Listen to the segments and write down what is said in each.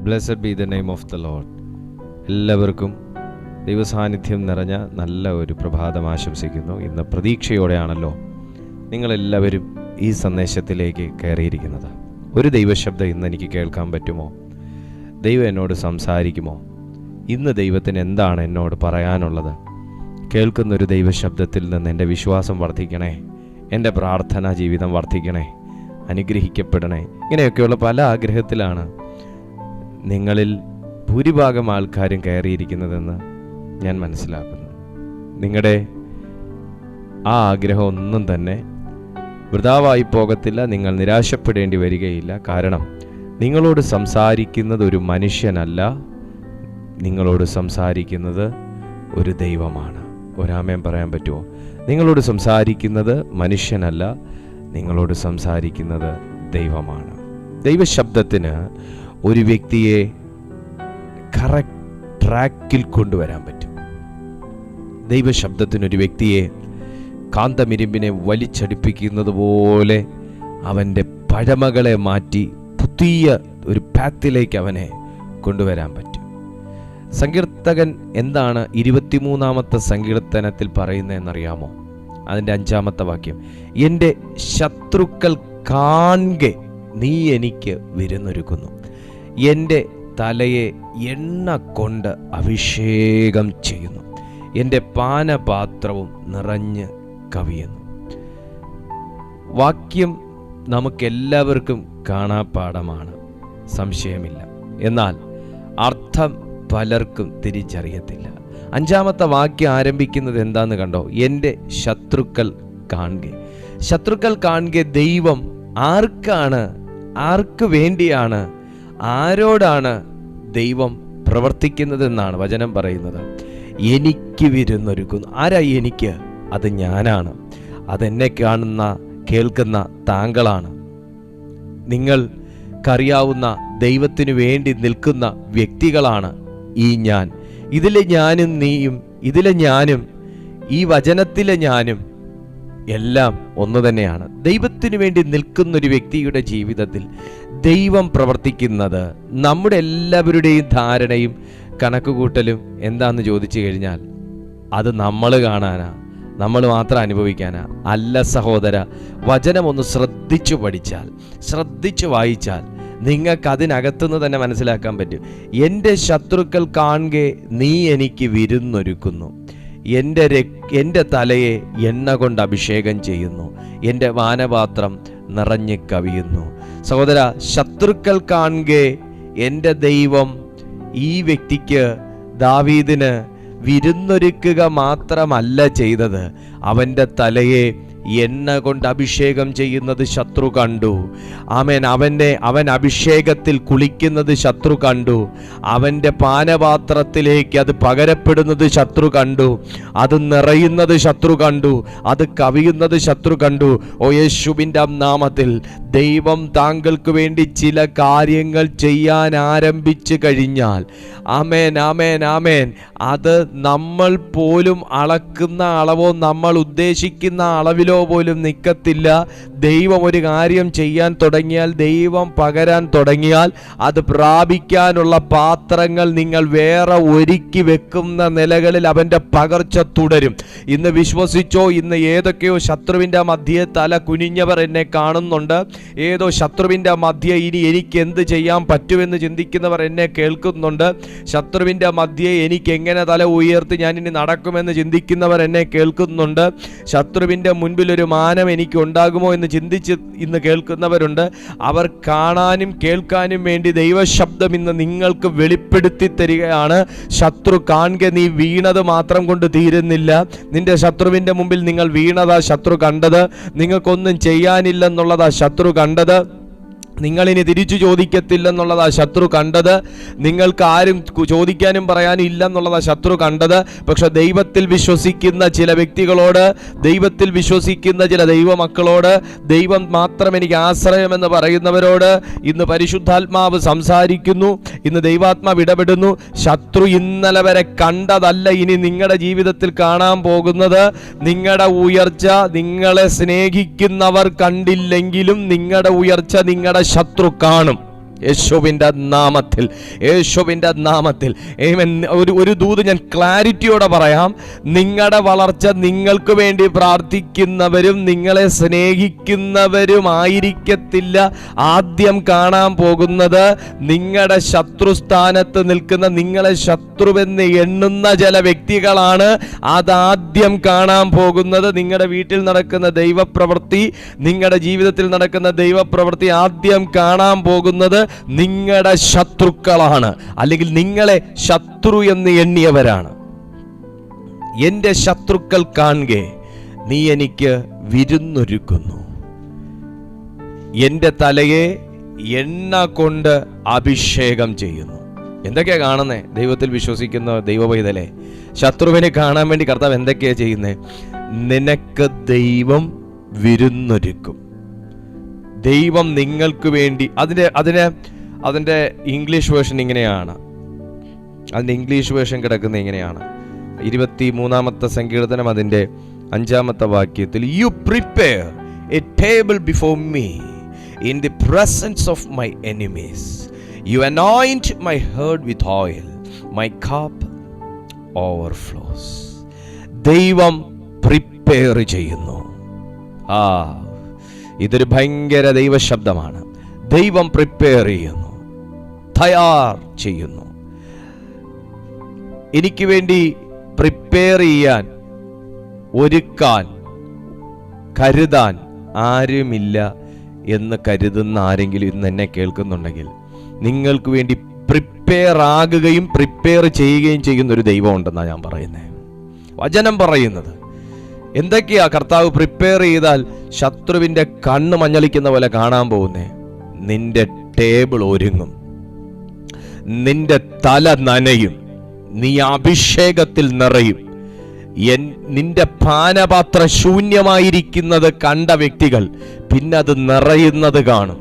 Blessed be the name of the Lord എല്ലാവർക്കും ദൈവസാന്നിധ്യം നിറഞ്ഞ നല്ല ഒരു പ്രഭാതം ആശംസിക്കുന്നു. ഇന്ന് പ്രതീക്ഷയോടെയാണല്ലോ നിങ്ങളെല്ലാവരും ഈ സന്ദേശത്തിലേക്ക് കയറിയിരിക്കുന്നത്. ഒരു ദൈവശബ്ദം ഇന്ന് എനിക്ക് കേൾക്കാൻ പറ്റുമോ? ദൈവം എന്നോട് സംസാരിക്കുമോ? ഇന്ന് ദൈവത്തിന് എന്താണ് എന്നോട് പറയാനുള്ളത്? കേൾക്കുന്ന ഒരു ദൈവശബ്ദത്തിൽ നിന്ന് എന്റെ വിശ്വാസം വർദ്ധിക്കണേ എന്റെ പ്രാർത്ഥനാ ജീവിതം വർദ്ധിക്കണേ അനുഗ്രഹിക്കപ്പെടണേ. ഇങ്ങനെയൊക്കെയുള്ള പല ആഗ്രഹത്തിലാണ് നിങ്ങളിൽ ഭൂരിഭാഗം ആൾക്കാരും കയറിയിരിക്കുന്നതെന്ന് ഞാൻ മനസ്സിലാക്കുന്നു. നിങ്ങളുടെ ആ ആഗ്രഹം ഒന്നും തന്നെ വൃതാവായി പോകത്തില്ല നിങ്ങൾ നിരാശപ്പെടേണ്ടി വരികയില്ല. കാരണം നിങ്ങളോട് സംസാരിക്കുന്നത് ഒരു മനുഷ്യനല്ല നിങ്ങളോട് സംസാരിക്കുന്നത് ഒരു ദൈവമാണ്. ഒരാമയം പറയാൻ പറ്റുമോ? നിങ്ങളോട് സംസാരിക്കുന്നത് മനുഷ്യനല്ല നിങ്ങളോട് സംസാരിക്കുന്നത് ദൈവമാണ്. ദൈവശബ്ദത്തിന് ഒരു വ്യക്തിയെ കറക്റ്റ് ട്രാക്കിൽ കൊണ്ടുവരാൻ പറ്റും. ദൈവശബ്ദത്തിന് ഒരു വ്യക്തിയെ കാന്തമിരുമ്പിനെ വലിച്ചടിപ്പിക്കുന്നത് പോലെ അവന്റെ പഴമകളെ മാറ്റി പുതിയ ഒരു പാത്തിലേക്ക് അവനെ കൊണ്ടുവരാൻ പറ്റും. സങ്കീർത്തകൻ എന്താണ് ഇരുപത്തിമൂന്നാമത്തെ സങ്കീർത്തനത്തിൽ പറയുന്നതെന്നറിയാമോ? അതിന്റെ അഞ്ചാമത്തെ വാക്യം എന്റെ ശത്രുക്കൾ കാൺകെ നീ എനിക്ക് വിരുന്നൊരുക്കുന്നു. എന്റെ തലയെ എണ്ണ കൊണ്ട് അഭിഷേകം ചെയ്യുന്നു. എന്റെ പാനപാത്രവും നിറഞ്ഞ് കവിയുന്നു. വാക്യം നമുക്കെല്ലാവർക്കും കാണാപ്പാടമാണ് സംശയമില്ല. എന്നാൽ അർത്ഥം പലർക്കും തിരിച്ചറിയത്തില്ല. അഞ്ചാമത്തെ വാക്യം ആരംഭിക്കുന്നത് എന്താന്ന് കണ്ടോ? എന്റെ ശത്രുക്കൾ കാണുക. ശത്രുക്കൾ കാണുക ദൈവം ആർക്കാണ്? ആർക്ക് വേണ്ടിയാണ് ആരോടാണ് ദൈവം പ്രവർത്തിക്കുന്നതെന്നാണ് വചനം പറയുന്നത്? എനിക്ക് വിരുന്നൊരുക്കുന്നു. ആരാ എനിക്ക്? അത് ഞാനാണ്. അതെന്നെ കാണുന്ന കേൾക്കുന്ന താങ്കളാണ്. നിങ്ങൾ നിങ്ങൾക്കറിയാവുന്ന ദൈവത്തിനു വേണ്ടി നിൽക്കുന്ന വ്യക്തികളാണ് ഈ ഞാൻ. ഇതിലെ ഞാനും നീയും ഇതിലെ ഞാനും ഈ വചനത്തിലെ ഞാനും എല്ലാം ഒന്ന് തന്നെയാണ്. ദൈവത്തിനു വേണ്ടി നിൽക്കുന്ന ഒരു വ്യക്തിയുടെ ജീവിതത്തിൽ ദൈവം പ്രവർത്തിക്കുന്നത് നമ്മുടെ എല്ലാവരുടെയും ധാരണയും കണക്കുകൂട്ടലും എന്താണെന്ന് ചോദിച്ചു കഴിഞ്ഞാൽ അത് നമ്മൾ കാണാനാ നമ്മൾ മാത്രം അനുഭവിക്കാനാ. അല്ല സഹോദര വചനം ഒന്ന് ശ്രദ്ധിച്ചു പഠിച്ചാൽ ശ്രദ്ധിച്ചു വായിച്ചാൽ നിങ്ങൾക്ക് അതിനകത്തുനിന്ന് തന്നെ മനസ്സിലാക്കാൻ പറ്റും. എന്റെ ശത്രുക്കൾ കാണുകെ നീ എനിക്ക് വിരുന്നൊരുക്കുന്നു. എന്റെ എന്റെ തലയെ എണ്ണ കൊണ്ട് അഭിഷേകം ചെയ്യുന്നു. എന്റെ വാനപാത്രം നിറഞ്ഞു കവിയുന്നു. സഹോദര ശത്രുക്കൾ കാണുകെ എന്റെ ദൈവം ഈ വ്യക്തിക്ക് ദാവീദിന് വിരുന്നൊരുക്കുക മാത്രമല്ല ചെയ്തത്. അവന്റെ തലയെ എണ്ണ കൊണ്ട് അഭിഷേകം ചെയ്യുന്നത് ശത്രു കണ്ടു. ആമേൻ. അവനെ അവൻ അഭിഷേകത്തിൽ കുളിക്കുന്നത് ശത്രു കണ്ടു. അവന്റെ പാനപാത്രത്തിലേക്ക് അത് പകരപ്പെടുന്നത് ശത്രു കണ്ടു. അത് നിറയുന്നത് ശത്രു കണ്ടു. അത് കവിയുന്നത് ശത്രു കണ്ടു. ഓ യേശുവിന്റെ നാമത്തിൽ ദൈവം താങ്കൾക്ക് വേണ്ടി ചില കാര്യങ്ങൾ ചെയ്യാൻ ആരംഭിച്ചു കഴിഞ്ഞാൽ ആമേൻ ആമേൻ ആമേൻ. അത് നമ്മൾ പോലും അളക്കുന്ന അളവോ നമ്മൾ ഉദ്ദേശിക്കുന്ന അളവിലോ പോലും നിൽക്കത്തില്ല ദൈവം ഒരു കാര്യം ചെയ്യാൻ തുടങ്ങിയാൽ ദൈവം പകരാൻ തുടങ്ങിയാൽ അത് പ്രാപിക്കാനുള്ള പാത്രങ്ങൾ നിങ്ങൾ വേറെ ഒരുക്കി വെക്കുന്ന നിലകളിൽ അവന്റെ പകർച്ച തുടരും. ഇന്ന് വിശ്വസിച്ചോ ഇന്ന് ഏതൊക്കെയോ ശത്രുവിന്റെ മധ്യേ തല കുനിഞ്ഞവർ എന്നെ കാണുന്നുണ്ട്. ഏതോ ശത്രുവിന്റെ മധ്യ ഇനി എനിക്ക് എന്ത് ചെയ്യാൻ പറ്റുമെന്ന് ചിന്തിക്കുന്നവർ എന്നെ കേൾക്കുന്നുണ്ട്. ശത്രുവിന്റെ മധ്യേ എനിക്ക് എങ്ങനെ തല ഉയർത്തി ഞാൻ ഇനി നടക്കുമെന്ന് ചിന്തിക്കുന്നവർ എന്നെ കേൾക്കുന്നുണ്ട്. ശത്രുവിന്റെ മുൻപിൽ ഒരു മാനം എനിക്ക് ഉണ്ടാകുമോ എന്ന് ചിന്തിച്ച് ഇന്ന് കേൾക്കുന്നവരുണ്ട്. അവർ കാണാനും കേൾക്കാനും വേണ്ടി ദൈവശബ്ദം ഇന്ന് നിങ്ങൾക്ക് വെളിപ്പെടുത്തി തരികയാണ്. ശത്രു കാണുക നീ വീണത് മാത്രം കൊണ്ട് തീരുന്നില്ല. നിന്റെ ശത്രുവിന്റെ മുമ്പിൽ നിങ്ങൾ വീണതാ ശത്രു കണ്ടത്. നിങ്ങൾക്കൊന്നും ചെയ്യാനില്ലെന്നുള്ളതാ ശത്രു കണ്ടത്. നിങ്ങളിനി തിരിച്ചു ചോദിക്കത്തില്ലെന്നുള്ളതാ ശത്രു കണ്ടത്. നിങ്ങൾക്ക് ആരും ചോദിക്കാനും പറയാനും ഇല്ലെന്നുള്ളതാ ശത്രു കണ്ടത്. പക്ഷെ ദൈവത്തിൽ വിശ്വസിക്കുന്ന ചില വ്യക്തികളോട് ദൈവത്തിൽ വിശ്വസിക്കുന്ന ചില ദൈവമക്കളോട് ദൈവം മാത്രം എനിക്ക് ആശ്രയമെന്ന് പറയുന്നവരോട് ഇന്ന് പരിശുദ്ധാത്മാവ് സംസാരിക്കുന്നു. ഇന്ന് ദൈവാത്മാവ് ഇടപെടുന്നു. ശത്രു ഇന്നലെ വരെ കണ്ടതല്ല ഇനി നിങ്ങളുടെ ജീവിതത്തിൽ കാണാൻ പോകുന്നത്. നിങ്ങളുടെ ഉയർച്ച നിങ്ങളെ സ്നേഹിക്കുന്നവർ കണ്ടില്ലെങ്കിലും നിങ്ങളുടെ ഉയർച്ച നിങ്ങളുടെ ശത്രു കാണും. യേശുവിന്റെ നാമത്തിൽ യേശുവിന്റെ നാമത്തിൽ. ഒരു ഒരു ദൂത് ഞാൻ ക്ലാരിറ്റിയോടെ പറയാം. നിങ്ങളുടെ വളർച്ച നിങ്ങൾക്ക് വേണ്ടി പ്രാർത്ഥിക്കുന്നവരും നിങ്ങളെ സ്നേഹിക്കുന്നവരുമായിരിക്കത്തില്ല ആദ്യം കാണാൻ പോകുന്നത് നിങ്ങളുടെ ശത്രുസ്ഥാനത്ത് നിൽക്കുന്ന നിങ്ങളെ ശത്രുവെന്ന് എണ്ണുന്ന ചില വ്യക്തികളാണ്. അതാദ്യം കാണാൻ പോകുന്നത് നിങ്ങളുടെ വീട്ടിൽ നടക്കുന്ന ദൈവപ്രവൃത്തി നിങ്ങളുടെ ജീവിതത്തിൽ നടക്കുന്ന ദൈവപ്രവൃത്തി ആദ്യം കാണാൻ പോകുന്നത് നിങ്ങളുടെ ശത്രുക്കളാണ്. അല്ലെങ്കിൽ നിങ്ങളെ ശത്രു എന്ന് എണ്ണിയവരാണ്. എന്റെ ശത്രുക്കൾ കാണുകെ നീ എനിക്ക് വിരുന്നൊരുക്കുന്നു. എന്റെ തലയെ എണ്ണ കൊണ്ട് അഭിഷേകം ചെയ്യുന്നു. എന്തൊക്കെയാ കാണുന്നേ? ദൈവത്തിൽ വിശ്വസിക്കുന്ന ദൈവപൈതലെ. ശത്രുവിനെ കാണാൻ വേണ്ടി കർത്താവ് എന്തൊക്കെയാ ചെയ്യുന്നത് നിനക്ക് ദൈവം വിരുന്നൊരുക്കും. ദൈവം നിങ്ങൾക്ക് വേണ്ടി. അതിന്റെ അതിന് അതിന്റെ ഇംഗ്ലീഷ് വേർഷൻ ഇങ്ങനെയാണ്. അതിന്റെ ഇംഗ്ലീഷ് വേർഷൻ കിടക്കുന്നത് ഇങ്ങനെയാണ്. ഇരുപത്തി മൂന്നാമത്തെ സങ്കീർത്തനം അതിന്റെ അഞ്ചാമത്തെ വാക്യത്തിൽ you prepare a table before me in the presence of my enemies you anoint my head with oil my cup overflows ദൈവം പ്രിപ്പയർ ചെയ്യുന്നു. ആ. ഇതൊരു ഭയങ്കര ദൈവശബ്ദമാണ്. ദൈവം പ്രിപ്പയർ ചെയ്യുന്നു. തയ്യാർ ചെയ്യുന്നു. എനിക്ക് വേണ്ടി പ്രിപ്പയർ ചെയ്യാൻ ഒരുക്കാൻ കരുതാൻ ആരുമില്ല എന്ന് കരുതുന്ന ആരെങ്കിലും ഇന്ന് എന്നെ കേൾക്കുന്നുണ്ടെങ്കിൽ നിങ്ങൾക്ക് വേണ്ടി പ്രിപ്പയർ ആകുകയും പ്രിപ്പയർ ചെയ്യുകയും ചെയ്യുന്ന ഒരു ദൈവം ഉണ്ടെന്നാണ് ഞാൻ പറയുന്നത്. വചനം പറയുന്നത്. എന്തൊക്കെയാ കർത്താവ് പ്രിപ്പയർ ചെയ്താൽ ശത്രുവിന്റെ കണ്ണ് മഞ്ഞളിക്കുന്ന പോലെ കാണാൻ പോകുന്നേ? നിന്റെ ടേബിൾ ഒരുങ്ങും. നിന്റെ തല നനയും. നീ അഭിഷേകത്തിൽ നിറയും. എൻ നിന്റെ പാനപാത്രം ശൂന്യമായിരിക്കുന്നത് കണ്ട വ്യക്തികൾ പിന്നെ അത് നിറയുന്നത് കാണും.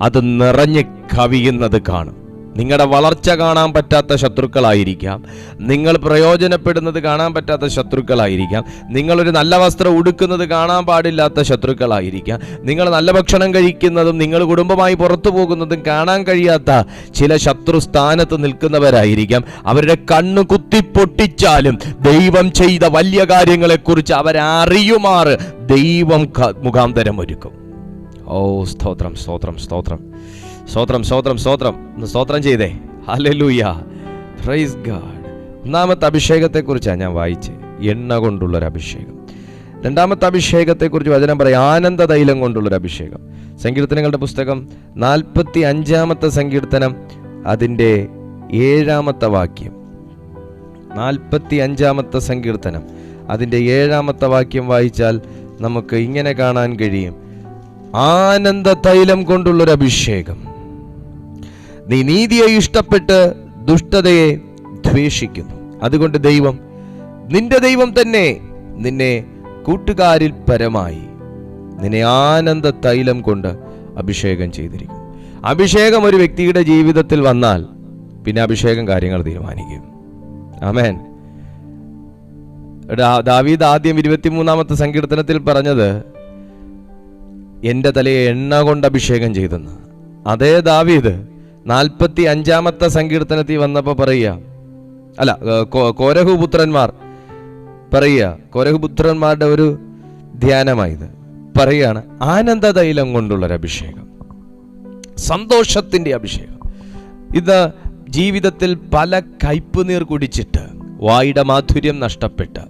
അത് നിറഞ്ഞ് കവിയുന്നത് കാണും. നിങ്ങളുടെ വളർച്ച കാണാൻ പറ്റാത്ത ശത്രുക്കളായിരിക്കാം. നിങ്ങൾ പ്രയോജനപ്പെടുന്നത് കാണാൻ പറ്റാത്ത ശത്രുക്കളായിരിക്കാം. നിങ്ങളൊരു നല്ല വസ്ത്രം ഉടുക്കുന്നത് കാണാൻ പാടില്ലാത്ത ശത്രുക്കളായിരിക്കാം. നിങ്ങൾ നല്ല ഭക്ഷണം കഴിക്കുന്നതും നിങ്ങൾ കുടുംബമായി പുറത്തു പോകുന്നതും കാണാൻ കഴിയാത്ത ചില ശത്രു സ്ഥാനത്ത് നിൽക്കുന്നവരായിരിക്കാം. അവരുടെ കണ്ണ് കുത്തിപ്പൊട്ടിച്ചാലും ദൈവം ചെയ്ത വലിയ കാര്യങ്ങളെക്കുറിച്ച് അവരറിയുമാറ് ദൈവം മുഖാന്തരം ഒരുക്കും. ഓ സ്തോത്രം സ്തോത്രം സ്തോത്രം. സ്തോത്രം സ്തോത്രം സ്തോത്രം. ഒന്ന് സ്തോത്രം ചെയ്തേ. ഹലൂയ പ്രൈസ് ഗാഡ് ഒന്നാമത്തെ അഭിഷേകത്തെക്കുറിച്ചാണ് ഞാൻ വായിച്ചത് എണ്ണ കൊണ്ടുള്ളൊരു അഭിഷേകം രണ്ടാമത്തെ അഭിഷേകത്തെക്കുറിച്ച് വചനം പറയും. ആനന്ദ തൈലം കൊണ്ടുള്ളൊരു അഭിഷേകം സങ്കീർത്തനങ്ങളുടെ പുസ്തകം നാൽപ്പത്തി അഞ്ചാമത്തെ സങ്കീർത്തനം അതിന്റെ ഏഴാമത്തെ വാക്യം. നാൽപ്പത്തി അഞ്ചാമത്തെ സങ്കീർത്തനം അതിന്റെ ഏഴാമത്തെ വാക്യം വായിച്ചാൽ നമുക്ക് ഇങ്ങനെ കാണാൻ കഴിയും. ആനന്ദ തൈലം കൊണ്ടുള്ളൊരു അഭിഷേകം നീ നീതിയെ ഇഷ്ടപ്പെട്ട് ദുഷ്ടതയെ ദ്വേഷിക്കുന്നു. അതുകൊണ്ട് ദൈവം നിന്റെ ദൈവം തന്നെ നിന്നെ കൂട്ടുകാരിൽ പരമായി നിന്നെ ആനന്ദ തൈലം കൊണ്ട് അഭിഷേകം ചെയ്തിരിക്കും. അഭിഷേകം ഒരു വ്യക്തിയുടെ ജീവിതത്തിൽ വന്നാൽ പിന്നെ അഭിഷേകം കാര്യങ്ങൾ തീരുമാനിക്കും. ആമേൻ. ദാവീദ് ആദ്യം ഇരുപത്തിമൂന്നാമത്തെ സങ്കീർത്തനത്തിൽ പറഞ്ഞത് എന്റെ തലയെ എണ്ണ കൊണ്ട് അഭിഷേകം ചെയ്തെന്ന്. അതേ ദാവീദ് നാൽപ്പത്തി അഞ്ചാമത്തെ സങ്കീർത്തനത്തിൽ വന്നപ്പോൾ പറയുക. അല്ല കോരഹുപുത്രന്മാർ പറയുക. കോരഹുപുത്രന്മാരുടെ ഒരു ധ്യാനമായത്. പറയുകയാണ് ആനന്ദ തൈലം കൊണ്ടുള്ളൊരു അഭിഷേകം. സന്തോഷത്തിന്റെ അഭിഷേകം. ഇത് ജീവിതത്തിൽ പല കയ്പുനീർ കുടിച്ചിട്ട് വായുടെ മാധുര്യം നഷ്ടപ്പെട്ട്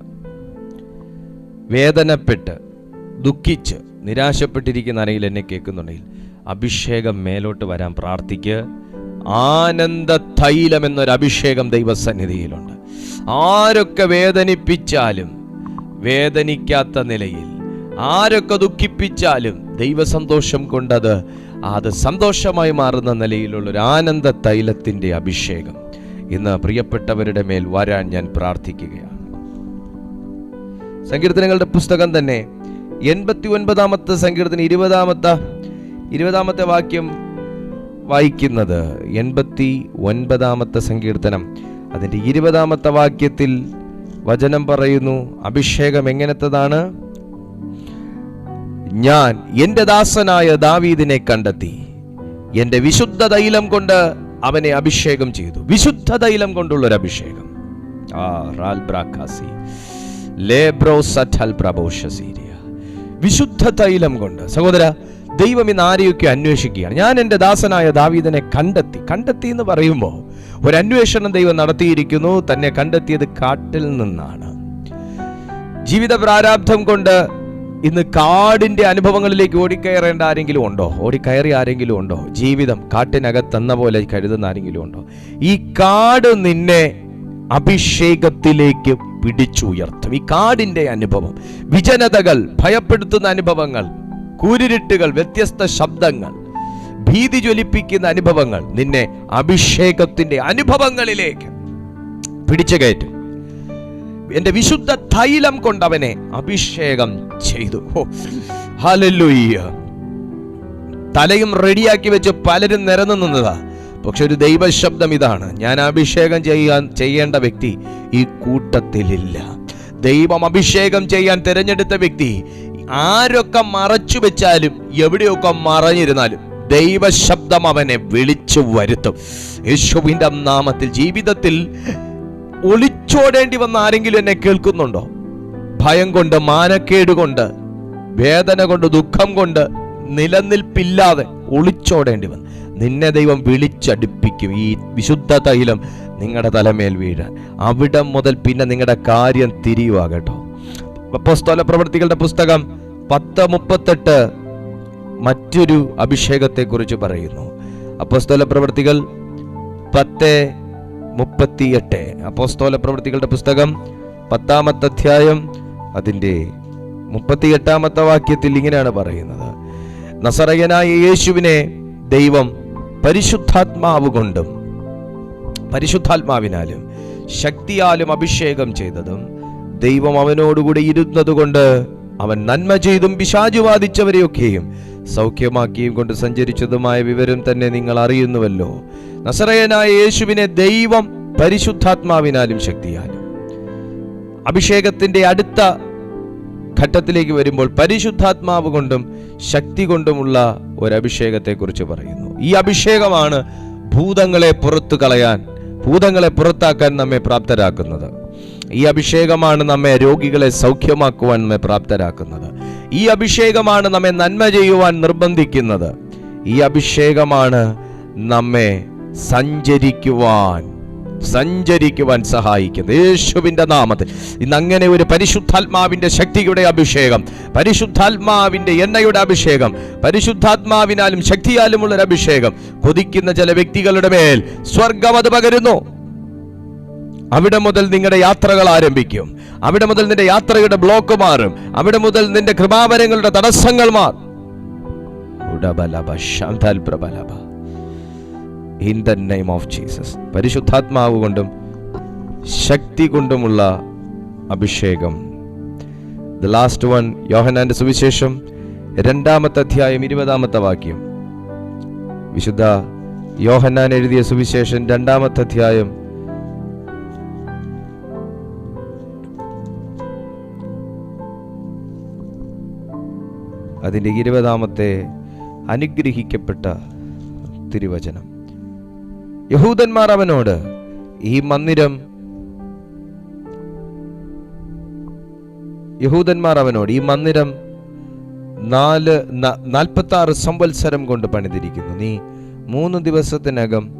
വേദനപ്പെട്ട് ദുഃഖിച്ച് നിരാശപ്പെട്ടിരിക്കുന്ന ആരെങ്കിലും എന്നെ കേൾക്കുന്നുണ്ടെങ്കിൽ അഭിഷേകം മേലോട്ട് വരാൻ പ്രാർത്ഥിക്ക്. ആനന്ദ തൈലം എന്നൊരു അഭിഷേകം ദൈവസന്നിധിയിലുണ്ട്. ആരൊക്കെ വേദനിപ്പിച്ചാലും വേദനിക്കാത്ത നിലയിൽ ആരൊക്കെ ദുഃഖിപ്പിച്ചാലും ദൈവസന്തോഷം കൊണ്ടത് അത് സന്തോഷമായി മാറുന്ന നിലയിലുള്ളൊരു ആനന്ദ തൈലത്തിന്റെ അഭിഷേകം. ഇന്ന് പ്രിയപ്പെട്ടവരുടെ മേൽ വരാൻ ഞാൻ പ്രാർത്ഥിക്കുകയാണ്. സങ്കീർത്തനങ്ങളുടെ പുസ്തകം തന്നെ എൺപത്തി ഒൻപതാമത്തെ സങ്കീർത്തനം ഇരുപതാമത്തെ ഇരുപതാമത്തെ വാക്യം വായിക്കുന്നത് എൺപത്തി ഒൻപതാമത്തെ സങ്കീർത്തനം. അതിന്റെ ഇരുപതാമത്തെ വാക്യത്തിൽ വചനം പറയുന്നു അഭിഷേകം എങ്ങനത്തതാണ്? ഞാൻ എന്റെ ദാസനായ ദാവീദിനെ കണ്ടെത്തി. എന്റെ വിശുദ്ധ തൈലം കൊണ്ട് അവനെ അഭിഷേകം ചെയ്തു. വിശുദ്ധ തൈലം കൊണ്ടുള്ള ഒരു അഭിഷേകം. ആ ലേബ്രോ സറ്റൽ പ്രബോഷസീരിയ വിശുദ്ധ തൈലം കൊണ്ട്. സഹോദര ദൈവം ഇന്ന് ആരെയൊക്കെ അന്വേഷിക്കുകയാണ്? ഞാൻ എന്റെ ദാസനായ ദാവീദിനെ കണ്ടെത്തി. കണ്ടെത്തി എന്ന് പറയുമ്പോൾ ഒരു അന്വേഷണം ദൈവം നടത്തിയിരിക്കുന്നു. തന്നെ കണ്ടെത്തിയത് കാട്ടിൽ നിന്നാണ്. ജീവിത പ്രാരാബ്ധം കൊണ്ട് ഇന്ന് കാടിന്റെ അനുഭവങ്ങളിലേക്ക് ഓടിക്കയറേണ്ട ആരെങ്കിലും ഉണ്ടോ? ഓടിക്കയറി ആരെങ്കിലും ഉണ്ടോ? ജീവിതം കാട്ടിനകത്തെന്ന പോലെ കരുതുന്ന ആരെങ്കിലും ഉണ്ടോ? ഈ കാട് നിന്നെ അഭിഷേകത്തിലേക്ക് പിടിച്ചുയർത്തും. ഈ കാടിന്റെ അനുഭവം വിജനതകൾ ഭയപ്പെടുത്തുന്ന അനുഭവങ്ങൾ കൂരിരുട്ടുകൾ വ്യത്യസ്ത ശബ്ദങ്ങൾ ഭീതി ജ്വലിപ്പിക്കുന്ന അനുഭവങ്ങൾ നിന്നെ അഭിഷേകത്തിന്റെ അനുഭവങ്ങളിലേക്ക് പിടിച്ചു കയറ്റും. എന്റെ വിശുദ്ധ തൈലം കൊണ്ടവനെ അഭിഷേകം ചെയ്തു. തലയും റെഡിയാക്കി വെച്ച് പലരും നിരന്നു നിന്നതാ. പക്ഷെ ഒരു ദൈവശബ്ദം ഇതാണ്. ഞാൻ അഭിഷേകം ചെയ്യാൻ ചെയ്യേണ്ട വ്യക്തി ഈ കൂട്ടത്തിലില്ല. ദൈവം അഭിഷേകം ചെയ്യാൻ തിരഞ്ഞെടുത്ത വ്യക്തി ആരൊക്കെ മറച്ചു വെച്ചാലും എവിടെയൊക്കെ മറഞ്ഞിരുന്നാലും ദൈവശബ്ദം അവനെ വിളിച്ചു വരുത്തും. യേശുവിന്റെ നാമത്തിൽ ജീവിതത്തിൽ ഒളിച്ചോടേണ്ടി വന്ന ആരെങ്കിലും എന്നെ കേൾക്കുന്നുണ്ടോ? ഭയം കൊണ്ട് മാനക്കേട് കൊണ്ട് വേദന കൊണ്ട് ദുഃഖം കൊണ്ട് നിലനിൽപ്പില്ലാതെ ഒളിച്ചോടേണ്ടി വന്നു. നിന്നെ ദൈവം വിളിച്ചടിപ്പിക്കും. ഈ വിശുദ്ധ തൈലം നിങ്ങളുടെ തലമേൽ വീഴാൻ. അവിടെ മുതൽ പിന്നെ നിങ്ങളുടെ കാര്യം തിരിയുവാകട്ടോ കേട്ടോ. അപ്പോസ്തല പ്രവൃത്തികളുടെ പുസ്തകം പത്ത് മുപ്പത്തെട്ട് മറ്റൊരു അഭിഷേകത്തെക്കുറിച്ച് പറയുന്നു. അപ്പോസ്തോല പ്രവൃത്തികൾ പത്ത് മുപ്പത്തിയെട്ട്. അപ്പോസ്തോല പ്രവൃത്തികളുടെ പുസ്തകം പത്താമത്തെ അധ്യായം അതിന്റെ മുപ്പത്തിയെട്ടാമത്തെ വാക്യത്തിൽ ഇങ്ങനെയാണ് പറയുന്നത്. നസറയനായ യേശുവിനെ ദൈവം പരിശുദ്ധാത്മാവ് കൊണ്ടും പരിശുദ്ധാത്മാവിനാലും ശക്തിയാലും അഭിഷേകം ചെയ്തതും ദൈവം അവനോടുകൂടെ ഇരുന്നതുകൊണ്ട് അവൻ നന്മ ചെയ്തും പിശാചു ബാധിച്ചവരെയൊക്കെയും സൗഖ്യമാക്കിയും കൊണ്ട് സഞ്ചരിച്ചതുമായ വിവരം തന്നെ നിങ്ങൾ അറിയുന്നുവല്ലോ. നസറയനായ യേശുവിനെ ദൈവം പരിശുദ്ധാത്മാവിനാലും ശക്തിയാലും. അഭിഷേകത്തിന്റെ അടുത്ത ഘട്ടത്തിലേക്ക് വരുമ്പോൾ പരിശുദ്ധാത്മാവ് കൊണ്ടും ശക്തി കൊണ്ടുമുള്ള ഒരു അഭിഷേകത്തെക്കുറിച്ച് പറയുന്നു. ഈ അഭിഷേകമാണ് ഭൂതങ്ങളെ പുറത്തു കളയാൻ ഭൂതങ്ങളെ പുറത്താക്കാൻ നമ്മെ പ്രാപ്തരാക്കുന്നത്. ഈ അഭിഷേകമാണ് നമ്മെ രോഗികളെ സൗഖ്യമാക്കുവാൻ നമ്മെ പ്രാപ്തരാക്കുന്നത്. ഈ അഭിഷേകമാണ് നമ്മെ നന്മ ചെയ്യുവാൻ നിർബന്ധിക്കുന്നത്. ഈ അഭിഷേകമാണ് നമ്മെ സഞ്ചരിക്കുവാൻ സഞ്ചരിക്കുവാൻ സഹായിക്കുന്നത്. യേശുവിന്റെ നാമത്തിൽ. ഇന്ന് അങ്ങനെ ഒരു പരിശുദ്ധാത്മാവിന്റെ ശക്തിയുടെ അഭിഷേകം പരിശുദ്ധാത്മാവിന്റെ എണ്ണയുടെ അഭിഷേകം പരിശുദ്ധാത്മാവിനാലും ശക്തിയാലുമുള്ളൊരു അഭിഷേകം കൊതിക്കുന്ന ചില വ്യക്തികളുടെ മേൽ സ്വർഗം അത് പകരുന്നു. അവിടെ മുതൽ നിങ്ങളുടെ യാത്രകൾ ആരംഭിക്കും. അവിടെ മുതൽ നിന്റെ യാത്രയുടെ ബ്ലോക്ക് മാറും. അവിടെ മുതൽ നിന്റെ കൃപാവരങ്ങളുടെ തടസ്സങ്ങൾ മാറും. In the name of Jesus പരിശുദ്ധാത്മാവ് കൊണ്ടും ശക്തി കൊണ്ടുമുള്ള അഭിഷേകം. ദ ലാസ്റ്റ് വൺ യോഹനാന്റെ സുവിശേഷം രണ്ടാമത്തെ അധ്യായം ഇരുപതാമത്തെ വാക്യം. വിശുദ്ധ യോഹന്നാൻ എഴുതിയ സുവിശേഷം രണ്ടാമത്തെ അധ്യായം അതിന്റെ ഇരുപതാമത്തെ അനുഗ്രഹിക്കപ്പെട്ട തിരുവചനം. യഹൂദന്മാർ അവനോട് ഈ മന്ദിരം യഹൂദന്മാർ അവനോട് ഈ മന്ദിരം നാല് നാൽപ്പത്തി ആറ് സംവത്സരം കൊണ്ട് പണിതിരിക്കുന്നു. നീ മൂന്ന് ദിവസത്തിനകം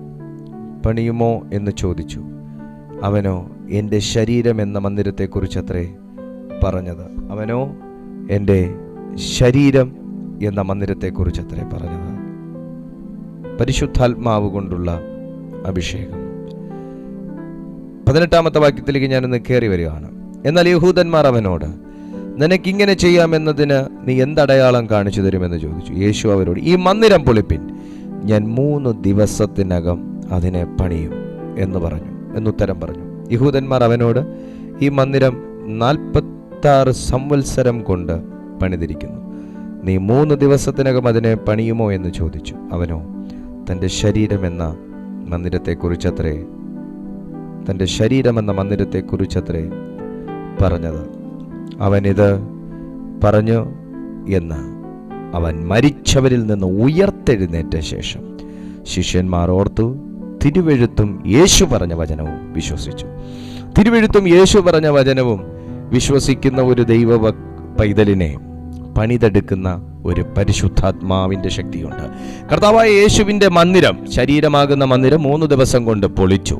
പണിയുമോ? എന്ന് ചോദിച്ചു. അവനോ എന്റെ ശരീരം എന്ന മന്ദിരത്തെക്കുറിച്ചത്രേ? പറഞ്ഞത്. അവനോ എന്റെ ശരീരം എന്ന മന്ദിരത്തെക്കുറിച്ച് അത്രേ പറഞ്ഞത്. പരിശുദ്ധാത്മാവ് കൊണ്ടുള്ള അഭിഷേകം. പതിനെട്ടാമത്തെ വാക്യത്തിലേക്ക് ഞാനൊന്ന് കയറി വരികയാണ്. എന്നാൽ യഹൂദന്മാർ അവനോട് നിനക്കിങ്ങനെ ചെയ്യാമെന്നതിന് നീ എന്തടയാളം കാണിച്ചു തരുമെന്ന് ചോദിച്ചു. യേശു അവരോട് ഈ മന്ദിരം പൊളിപ്പിൻ. ഞാൻ മൂന്ന് ദിവസത്തിനകം അതിനെ പണിയും എന്ന് പറഞ്ഞു. എന്നുത്തരം പറഞ്ഞു. യഹൂദന്മാർ അവനോട് ഈ മന്ദിരം നാൽപ്പത്താറ് സംവത്സരം കൊണ്ട് പണിതിരിക്കുന്നു. നീ മൂന്ന് ദിവസത്തിനകം അതിനെ പണിയുമോ എന്ന് ചോദിച്ചു. അവനോ തന്റെ ശരീരമെന്ന മന്ദിരത്തെക്കുറിച്ചത്രേ? തന്റെ ശരീരമെന്ന മന്ദിരത്തെക്കുറിച്ചത്രേ? പറഞ്ഞത്. അവനിത് പറഞ്ഞു എന്ന് അവൻ മരിച്ചവരിൽ നിന്ന് ഉയർത്തെഴുന്നേറ്റ ശേഷം ശിഷ്യന്മാർ ഓർത്തു തിരുവെഴുത്തും യേശു പറഞ്ഞ വചനവും വിശ്വസിച്ചു. തിരുവെഴുത്തും യേശു പറഞ്ഞ വചനവും വിശ്വസിക്കുന്ന ഒരു ദൈവ വ- പൈതലിനെ പണിതെടുക്കുന്ന ഒരു പരിശുദ്ധാത്മാവിന്റെ ശക്തിയുണ്ട്. കർത്താവായ യേശുവിന്റെ മന്ദിരം ശരീരമാകുന്ന മന്ദിരം മൂന്ന് ദിവസം കൊണ്ട് പൊളിച്ചു.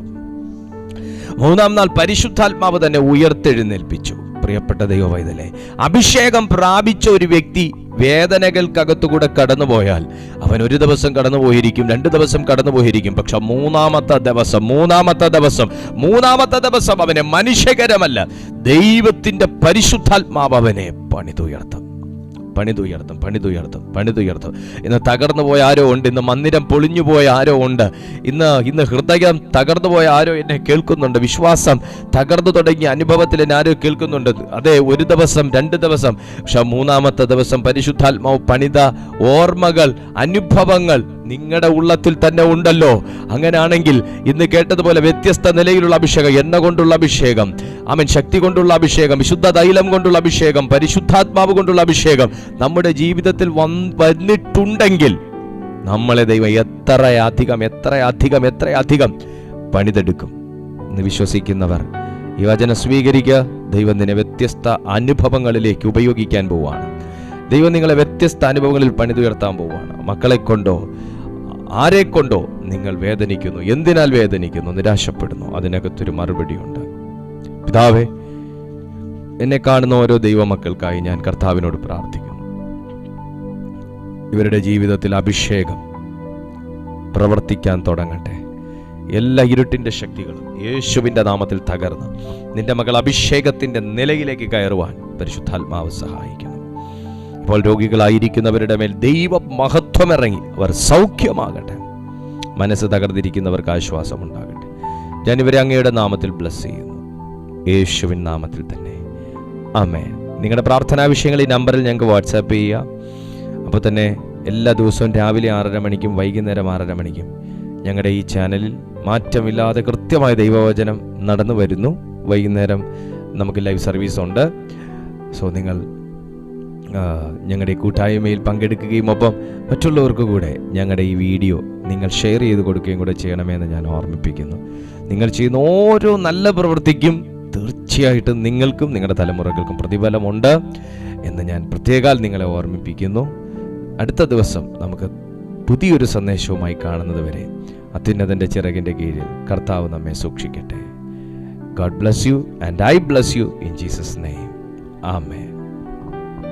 മൂന്നാം നാൾ പരിശുദ്ധാത്മാവ് തന്നെ ഉയർത്തെഴുന്നേൽപ്പിച്ചു. പ്രിയപ്പെട്ട ദൈവവൈതലെ അഭിഷേകം പ്രാപിച്ച ഒരു വ്യക്തി വേദനകൾക്കകത്തുകൂടെ കടന്നുപോയാൽ അവൻ ഒരു ദിവസം കടന്നു പോയിരിക്കും രണ്ട് ദിവസം കടന്നു പോയിരിക്കും പക്ഷെ മൂന്നാമത്തെ ദിവസം മൂന്നാമത്തെ ദിവസം മൂന്നാമത്തെ ദിവസം അവനെ മനുഷ്യകരമല്ല. ദൈവത്തിന്റെ പരിശുദ്ധാത്മാവ് അവനെ പണിതുയർത്തും. പണിതുയർത്തും പണിതുയർത്തും പണിതുയർത്തും ഇന്ന് തകർന്നു പോയ ആരോ ഉണ്ട്? ഇന്ന് മന്ദിരം പൊളിഞ്ഞു പോയ ആരോ ഉണ്ട്? ഇന്ന് ഇന്ന് ഹൃദയം തകർന്നു പോയ ആരോ എന്നെ കേൾക്കുന്നുണ്ട്. വിശ്വാസം തകർന്നു തുടങ്ങിയ അനുഭവത്തിൽ എന്നെ ആരോ കേൾക്കുന്നുണ്ട്. അതെ ഒരു ദിവസം രണ്ട് ദിവസം പക്ഷെ മൂന്നാമത്തെ ദിവസം പരിശുദ്ധാത്മാവ് പണിത ഓർമ്മകൾ അനുഭവങ്ങൾ നിങ്ങളുടെ ഉള്ളത്തിൽ തന്നെ ഉണ്ടല്ലോ. അങ്ങനെയാണെങ്കിൽ ഇന്ന് കേട്ടതുപോലെ വ്യത്യസ്ത നിലയിലുള്ള അഭിഷേകം എണ്ണ കൊണ്ടുള്ള അഭിഷേകം ആമൻ ശക്തി കൊണ്ടുള്ള അഭിഷേകം വിശുദ്ധ തൈലം കൊണ്ടുള്ള അഭിഷേകം പരിശുദ്ധാത്മാവ് കൊണ്ടുള്ള അഭിഷേകം നമ്മുടെ ജീവിതത്തിൽ വന്നിട്ടുണ്ടെങ്കിൽ നമ്മളെ ദൈവം എത്രയധികം എത്രയധികം എത്രയധികം പണിതെടുക്കും എന്ന് വിശ്വസിക്കുന്നവർ ഈ സ്വീകരിക്കുക. ദൈവം നിന്നെ വ്യത്യസ്ത അനുഭവങ്ങളിലേക്ക് ഉപയോഗിക്കാൻ പോവുകയാണ് ദൈവം നിങ്ങളെ വ്യത്യസ്ത അനുഭവങ്ങളിൽ പണിതുയർത്താൻ പോവുകയാണ് മക്കളെ കൊണ്ടോ ആരെ കൊണ്ടോ നിങ്ങൾ വേദനിക്കുന്നു. എന്തിനാൽ വേദനിക്കുന്നു? നിരാശപ്പെടുന്നു. അതിനകത്തൊരു മറുപടിയുണ്ട്. പിതാവേ എന്നെ കാണുന്ന ഓരോ ദൈവമക്കൾക്കായി ഞാൻ കർത്താവിനോട് പ്രാർത്ഥിക്കുന്നു. ഇവരുടെ ജീവിതത്തിൽ അഭിഷേകം പ്രവർത്തിക്കാൻ തുടങ്ങട്ടെ. എല്ലാ ഇരുട്ടിന്റെ ശക്തികളും യേശുവിന്റെ നാമത്തിൽ തകർന്ന് നിന്റെ മകൾ അഭിഷേകത്തിന്റെ നിലയിലേക്ക് കയറുവാൻ പരിശുദ്ധാത്മാവ് സഹായിക്കണം ഇപ്പോൾ രോഗികളായിരിക്കുന്നവരുടെ മേൽ ദൈവ മഹത്വം ഇറങ്ങി അവർ സൗഖ്യമാകട്ടെ. മനസ്സ് തകർന്നിരിക്കുന്നവർക്ക് ആശ്വാസം ഉണ്ടാകട്ടെ ഞാൻ ഇവരെ അങ്ങയുടെ നാമത്തിൽ ബ്ലസ് ചെയ്യുന്നു. യേശുവിൻ നാമത്തിൽ തന്നെ. അമേ നിങ്ങളുടെ പ്രാർത്ഥനാ വിഷയങ്ങൾ ഈ നമ്പറിൽ ഞങ്ങൾക്ക് വാട്സാപ്പ് ചെയ്യുക അപ്പോൾ തന്നെ എല്ലാ ദിവസവും രാവിലെ ആറര മണിക്കും വൈകുന്നേരം ആറര മണിക്കും ഞങ്ങളുടെ ഈ ചാനലിൽ മാറ്റമില്ലാതെ കൃത്യമായ ദൈവവചനം നടന്നു വരുന്നു. വൈകുന്നേരം നമുക്ക് ലൈവ് സർവീസ് ഉണ്ട്. സോ നിങ്ങൾ ഞങ്ങളുടെ കൂട്ടായ്മയിൽ പങ്കെടുക്കുകയും ഒപ്പം മറ്റുള്ളവർക്ക് കൂടെ ഞങ്ങളുടെ ഈ വീഡിയോ നിങ്ങൾ ഷെയർ ചെയ്ത് കൊടുക്കുകയും കൂടെ ചെയ്യണമെന്ന് ഞാൻ ഓർമ്മിപ്പിക്കുന്നു. നിങ്ങൾ ചെയ്യുന്ന ഓരോ നല്ല പ്രവൃത്തിക്കും തീർച്ചയായിട്ടും നിങ്ങൾക്കും നിങ്ങളുടെ തലമുറകൾക്കും പ്രതിഫലമുണ്ട് എന്ന് ഞാൻ പ്രത്യേകാൽ നിങ്ങളെ ഓർമ്മിപ്പിക്കുന്നു. അടുത്ത ദിവസം നമുക്ക് പുതിയൊരു സന്ദേശവുമായി കാണുന്നത് വരെ അത്യുന്നതന്റെ ചിറകിന്റെ കീഴിൽ കർത്താവ് നമ്മെ സൂക്ഷിക്കട്ടെ. God bless you and I bless you in Jesus name ആമേ